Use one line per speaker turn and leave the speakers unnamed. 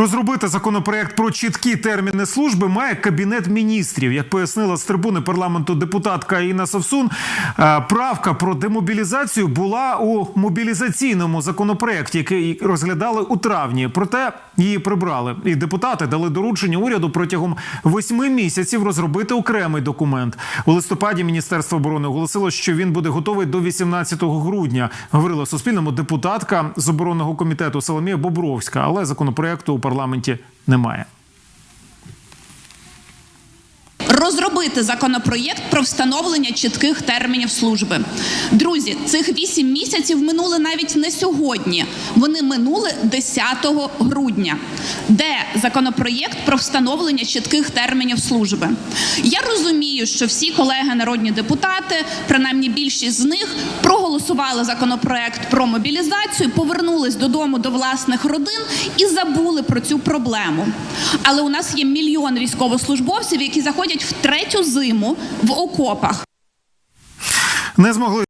Розробити законопроект про чіткі терміни служби має кабінет міністрів. Як пояснила з трибуни парламенту депутатка Інна Совсун, е, правка про демобілізацію була у мобілізаційному законопроекті, який розглядали у травні. Проте її прибрали. І депутати дали доручення уряду протягом восьми місяців розробити окремий документ. У листопаді Міністерство оборони оголосило, що він буде готовий до 18 грудня. Говорила Суспільному депутатка з оборонного комітету Соломія Бобровська, але законопроекту у парламенті немає.
Розробити законопроєкт про встановлення чітких термінів служби. Друзі, цих вісім місяців минули навіть не сьогодні. Вони минули 10 грудня. Де законопроєкт про встановлення чітких термінів служби? Я розумію, що всі колеги народні депутати, принаймні більшість з них, проголосували законопроект про мобілізацію, повернулись додому до власних родин і забули про цю проблему. Але у нас є мільйон військовослужбовців, які заходять в третю зиму в окопах.
Не змогли